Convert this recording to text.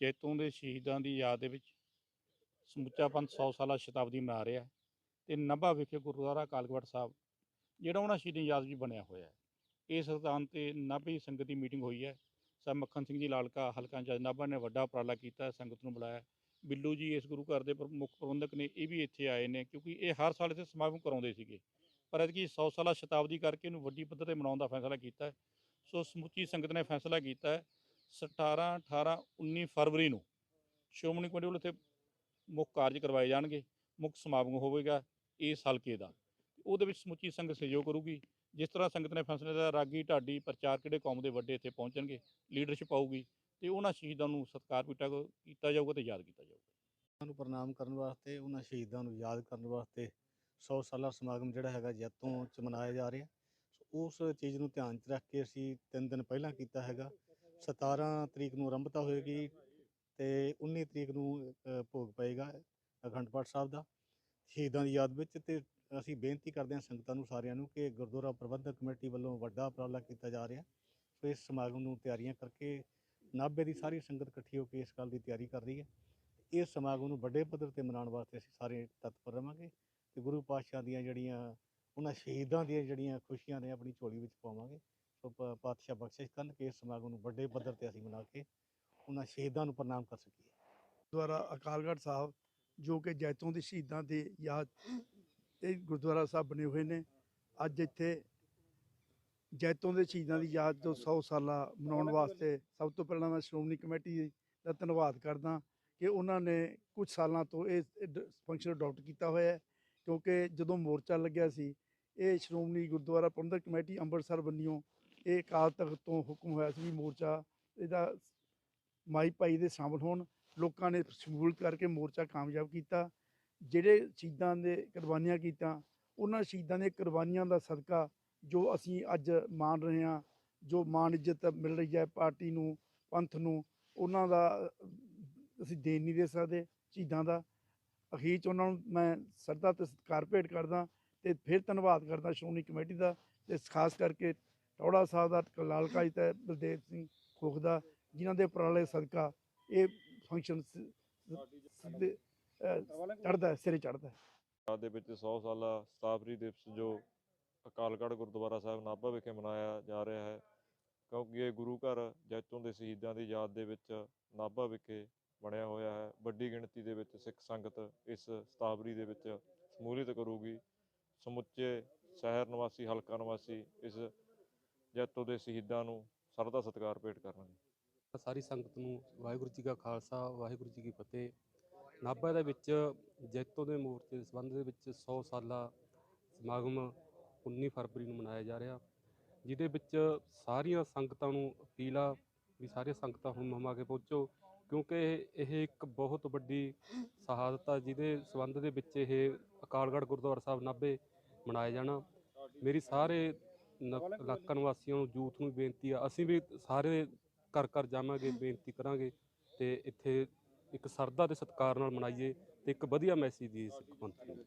ਜੈਤੋਂ ਦੇ ਸ਼ਹੀਦਾਂ ਦੀ ਯਾਦ ਦੇ ਵਿੱਚ ਸਮੁੱਚਾ ਪੰਥ 100 ਸਾਲਾ ਸ਼ਤਾਬਦੀ ਮਨਾ ਰਿਹਾ ਹੈ ਤੇ ਨਭਾ ਵਿਖੇ ਗੁਰਦੁਆਰਾ ਕਾਲਗੜ੍ਹ ਸਾਹਿਬ, ਜਿਹੜਾ ਉਹਨਾਂ ਸ਼ਹੀਦਾਂ ਯਾਦ ਵਿੱਚ ਬਣਿਆ ਹੋਇਆ ਹੈ। ਇਸ ਸਥਾਨ ਤੇ ਨਾਭੀ ਸੰਗਤ ਦੀ ਮੀਟਿੰਗ ਹੋਈ ਹੈ। ਸਾਹਿਬ ਮੱਖਣ ਸਿੰਘ ਜੀ ਲਾਲਕਾ ਹਲਕਾ ਜੱਜ ਨਾਭਾ ਨੇ ਵੱਡਾ ਉਪਰਾਲਾ ਕੀਤਾ ਸੰਗਤ ਨੂੰ ਬੁਲਾਇਆ ਬਿੱਲੂ ਜੀ ਇਸ ਗੁਰੂ ਘਰ ਦੇ ਪ੍ਰ- ਮੁੱਖ ਪ੍ਰਬੰਧਕ ਨੇ ਇਹ ਵੀ ਇੱਥੇ ਆਏ ਨੇ ਕਿਉਂਕਿ ਇਹ ਹਰ ਸਾਲ ਇੱਥੇ ਸਮਾਗਮ ਕਰਾਉਂਦੇ ਸੀਗੇ। ਪਰ ਐਤਕੀ 100 ਸਾਲਾ ਸ਼ਤਾਬਦੀ ਕਰਕੇ ਇਹਨੂੰ ਵੱਡੀ ਪੱਧਰ ਤੇ ਮਨਾਉਣ ਦਾ ਫੈਸਲਾ ਕੀਤਾ ਸੋ ਸਮੁੱਚੀ ਸੰਗਤ ਨੇ ਫੈਸਲਾ ਕੀਤਾ 17 18 19 ਫਰਵਰੀ ਨੂੰ ਸ਼੍ਰੋਮਣੀ ਕਮੇਟੀ ਵੱਲੋਂ ਇੱਥੇ ਮੁੱਖ ਕਾਰਜ ਕਰਵਾਏ ਜਾਣਗੇ, ਮੁੱਖ ਸਮਾਗਮ ਹੋਵੇਗਾ ਇਸ ਹਲਕੇ ਦਾ। ਉਹਦੇ ਵਿੱਚ ਸਮੁੱਚੀ ਸੰਗਤ ਸਹਿਯੋਗ ਕਰੂਗੀ। ਜਿਸ ਤਰ੍ਹਾਂ ਸੰਗਤ ਨੇ ਫੈਸਲੇ ਦਾ ਰਾਗੀ, ਢਾਡੀ, ਪ੍ਰਚਾਰ ਕਿਹੜੇ ਕੌਮ ਦੇ ਵੱਡੇ ਇੱਥੇ ਪਹੁੰਚਣਗੇ ਲੀਡਰਸ਼ਿਪ ਆਊਗੀ ਤੇ ਉਹਨਾਂ ਸ਼ਹੀਦਾਂ ਨੂੰ ਸਤਿਕਾਰ ਕੀਤਾ ਕੀਤਾ ਜਾਊਗਾ ਤੇ ਯਾਦ ਕੀਤਾ ਜਾਊਗਾ। ਉਹਨਾਂ ਨੂੰ ਪ੍ਰਣਾਮ ਕਰਨ ਵਾਸਤੇ, ਉਹਨਾਂ ਸ਼ਹੀਦਾਂ ਨੂੰ ਯਾਦ ਕਰਨ ਵਾਸਤੇ 100 ਸਾਲਾ ਸਮਾਗਮ ਜਿਹੜਾ ਹੈਗਾ ਜੈਤੋਂ ਚ ਮਨਾਇਆ ਜਾ ਰਿਹਾ। ਉਸ ਚੀਜ਼ ਨੂੰ ਧਿਆਨ ਚ ਰੱਖ ਕੇ ਅਸੀਂ ਤਿੰਨ ਦਿਨ ਪਹਿਲਾਂ ਕੀਤਾ ਹੈਗਾ। 17 ਤਰੀਕ ਨੂੰ ਆਰੰਭਤਾ ਹੋਏਗੀ ਤੇ 19 ਤਰੀਕ ਨੂੰ ਅ, ਭੋਗ ਪਏਗਾ ਅਖੰਡ ਪਾਠ ਸਾਹਿਬ ਦਾ। ਸ਼ਹੀਦਾਂ ਦੀ ਯਾਦ ਵਿੱਚ ਤੇ ਅਸੀਂ ਬੇਨਤੀ ਕਰਦੇ ਹਾਂ ਸੰਗਤਾਂ ਨੂੰ ਸਾਰਿਆਂ ਨੂੰ ਕਿ ਗੁਰਦੁਆਰਾ ਪ੍ਰਬੰਧਕ ਕਮੇਟੀ ਵੱਲੋਂ ਵੱਡਾ ਉਪਰਾਲਾ ਕੀਤਾ ਜਾ ਰਿਹਾ। ਸੋ ਇਸ ਸਮਾਗਮ ਨੂੰ ਤਿਆਰੀਆਂ ਕਰਕੇ ਨਾਭੇ ਦੀ ਸਾਰੀ ਸੰਗਤ ਇਕੱਠੀ ਹੋ ਕੇ ਇਸ ਗੱਲ ਦੀ ਤਿਆਰੀ ਕਰ ਰਹੀ ਹੈ। ਇਸ ਸਮਾਗਮ ਨੂੰ ਵੱਡੇ ਪੱਧਰ ਤੇ ਮਨਾਉਣ ਵਾਸਤੇ ਅਸੀਂ ਸਾਰੇ ਤਤਪਰ ਰਵਾਂਗੇ ਤੇ ਗੁਰੂ ਪਾਤਸ਼ਾਹ ਦੀਆਂ ਜਿਹੜੀਆਂ ਉਹਨਾਂ ਸ਼ਹੀਦਾਂ ਦੀਆਂ ਜਿਹੜੀਆਂ ਖੁਸ਼ੀਆਂ ਨੇ ਆਪਣੀ ਝੋਲੀ ਵਿੱਚ ਪਾਵਾਂਗੇ। ਪ- ਪਾਤਸ਼ਾਹ ਬਖਸ਼ਿਸ਼ ਕਰਨ ਕਿ ਇਸ ਸਮਾਗਮ ਨੂੰ ਵੱਡੇ ਪੱਧਰ ਤੇ ਅਸੀਂ ਮਨਾ ਕੇ ਉਹਨਾਂ ਸ਼ਹੀਦਾਂ ਨੂੰ ਪ੍ਰਣਾਮ ਕਰ ਸਕੀਏ। ਗੁਰਦੁਆਰਾ ਅਕਾਲਗੜ੍ਹ ਸਾਹਿਬ, ਜੋ ਕਿ ਜੈਤੋਂ ਦੇ ਸ਼ਹੀਦਾਂ ਦੇ ਯਾਦ ਇਹ ਗੁਰਦੁਆਰਾ ਸਾਹਿਬ ਬਣੇ ਹੋਏ ਨੇ, ਅੱਜ ਇੱਥੇ ਜੈਤੋਂ ਦੇ ਸ਼ਹੀਦਾਂ ਦੀ ਯਾਦ ਤੋਂ 100 ਸਾਲਾ ਮਨਾਉਣ ਵਾਸਤੇ ਸਭ ਤੋਂ ਪਹਿਲਾਂ ਮੈਂ ਸ਼੍ਰੋਮਣੀ ਕਮੇਟੀ ਦਾ ਧੰਨਵਾਦ ਕਰਦਾ ਕਿ ਉਹਨਾਂ ਨੇ ਕੁਝ ਸਾਲਾਂ ਤੋਂ ਇਹ ਫੰਕਸ਼ਨ ਅਡਾਪਟ ਕੀਤਾ ਹੋਇਆ ਹੈ, ਕਿਉਂਕਿ ਜਦੋਂ ਮੋਰਚਾ ਲੱਗਿਆ ਸੀ, ਇਹ ਸ਼੍ਰੋਮਣੀ ਗੁਰਦੁਆਰਾ ਪ੍ਰਬੰਧਕ ਕਮੇਟੀ ਅੰਮ੍ਰਿਤਸਰ ਬੰਨਿਓ ਇਹ ਅਕਾਲ ਤਖਤ ਤੋਂ ਹੁਕਮ ਹੋਇਆ ਸੀ ਵੀ ਮੋਰਚਾ ਇਹਦਾ ਮਾਈ ਭਾਈ ਦੇ ਸ਼ਾਮਲ ਹੋਣ। ਲੋਕਾਂ ਨੇ ਸ਼ਮੂਲੀਅਤ ਕਰਕੇ ਮੋਰਚਾ ਕਾਮਯਾਬ ਕੀਤਾ। ਜਿਹੜੇ ਸ਼ਹੀਦਾਂ ਦੇ ਕੁਰਬਾਨੀਆਂ ਕੀਤਾ ਉਹਨਾਂ ਸ਼ਹੀਦਾਂ ਦੇ ਕੁਰਬਾਨੀਆਂ ਦਾ ਸਦਕਾ ਜੋ ਅਸੀਂ ਅੱਜ ਮਾਣ ਰਹੇ ਹਾਂ, ਜੋ ਮਾਣ ਇੱਜ਼ਤ ਮਿਲ ਰਹੀ ਹੈ ਪਾਰਟੀ ਨੂੰ, ਪੰਥ ਨੂੰ, ਉਹਨਾਂ ਦਾ ਅਸੀਂ ਦੇਣ ਨਹੀਂ ਦੇ ਸਕਦੇ ਸ਼ਹੀਦਾਂ ਦਾ। ਅਖੀਰ 'ਚ ਉਹਨਾਂ ਨੂੰ ਮੈਂ ਸਰਦਾ ਤੇ ਸਤਿਕਾਰ ਭੇਟ ਕਰਦਾ ਤੇ ਫਿਰ ਧੰਨਵਾਦ ਕਰਦਾ ਸ਼੍ਰੋਮਣੀ ਕਮੇਟੀ ਦਾ ਤੇ ਖਾਸ ਕਰਕੇ ਟੌੜਾ ਸਾਹਿਬ ਦਾ ਲਾਲਕਾ ਤੇ ਬਲਦੇਵ ਸਿੰਘ ਖੋਖ ਦਾ, ਜਿਨ੍ਹਾਂ ਦੇ ਉਪਰਾਲੇ ਸਦਕਾ ਇਹ ਫੰਕਸ਼ਨ ਚੜਦਾ ਸਿਰੇ ਚੜਦਾ ਪੰਜਾਬ ਦੇ ਵਿੱਚ 100 ਸਾਲਾ ਸਤਾਬਰੀ ਦਿਵਸ ਜੋ ਅਕਾਲਗੜ੍ਹ ਗੁਰਦੁਆਰਾ ਸਾਹਿਬ ਨਾਭਾ ਵਿਖੇ ਮਨਾਇਆ ਜਾ ਰਿਹਾ ਹੈ, ਕਿਉਂਕਿ ਇਹ ਗੁਰੂ ਘਰ ਜੈਤੋਂ ਦੇ ਸ਼ਹੀਦਾਂ ਦੀ ਯਾਦ ਦੇ ਵਿੱਚ ਨਾਭਾ ਵਿਖੇ ਬਣਿਆ ਹੋਇਆ ਹੈ। ਵੱਡੀ ਗਿਣਤੀ ਦੇ ਵਿੱਚ ਸਿੱਖ ਸੰਗਤ ਇਸ ਸਤਾਬਰੀ ਦੇ ਵਿੱਚ ਸ਼ਮੂਲੀਅਤ ਕਰੂਗੀ। ਸਮੁੱਚੇ ਸ਼ਹਿਰ ਨਿਵਾਸੀ, ਹਲਕਾ ਨਿਵਾਸੀ ਇਸ ਜੈਤੋਂ ਦੇ ਸ਼ਹੀਦਾਂ ਨੂੰ ਸਰਦਾ ਸਤਿਕਾਰ ਭੇਟ ਕਰਨਗੇ ਸਾਰੀ ਸੰਗਤ ਨੂੰ ਵਾਹਿਗੁਰੂ ਜੀ ਕਾ ਖਾਲਸਾ, ਵਾਹਿਗੁਰੂ ਜੀ ਕੀ ਫਤਿਹ। ਨਾਭਾ ਦੇ ਵਿੱਚ ਜੈਤੋ ਦੇ ਮੋਰਚੇ ਦੇ ਸੰਬੰਧ ਦੇ ਵਿੱਚ 100 ਸਾਲਾ ਸਮਾਗਮ 19 ਫਰਵਰੀ ਨੂੰ ਮਨਾਇਆ ਜਾ ਰਿਹਾ, ਜਿਹਦੇ ਵਿੱਚ ਸਾਰੀਆਂ ਸੰਗਤਾਂ ਨੂੰ ਅਪੀਲ ਆ ਵੀ ਸਾਰੀਆਂ ਸੰਗਤਾਂ ਹੁਣ ਮਮਾ ਕੇ ਪਹੁੰਚੋ, ਕਿਉਂਕਿ ਇਹ- ਇਹ ਇੱਕ ਬਹੁਤ ਵੱਡੀ ਸ਼ਹਾਦਤ ਆ, ਜਿਹਦੇ ਸੰਬੰਧ ਦੇ ਵਿੱਚ ਇਹ ਅਕਾਲਗੜ੍ਹ ਗੁਰਦੁਆਰਾ ਸਾਹਿਬ ਨਾਭੇ ਮਨਾਇਆ ਜਾਣਾ। ਮੇਰੀ ਸਾਰੇ ਨ- ਇਲਾਕਾ ਨਿਵਾਸੀਆਂ ਨੂੰ ਯੂਥ ਨੂੰ ਬੇਨਤੀ ਆ ਅਸੀਂ ਵੀ ਸਾਰੇ ਘਰ ਘਰ ਜਾਵਾਂਗੇ ਬੇਨਤੀ ਕਰਾਂਗੇ ਤੇ ਇੱਥੇ ਇੱਕ ਸਰਦਾ ਤੇ ਸਤਿਕਾਰ ਨਾਲ ਮਨਾਈਏ ਤੇ ਇੱਕ ਵਧੀਆ ਮੈਸੇਜ ਦੀ ਸਿੱਖ ਪੰਥ ਨੂੰ।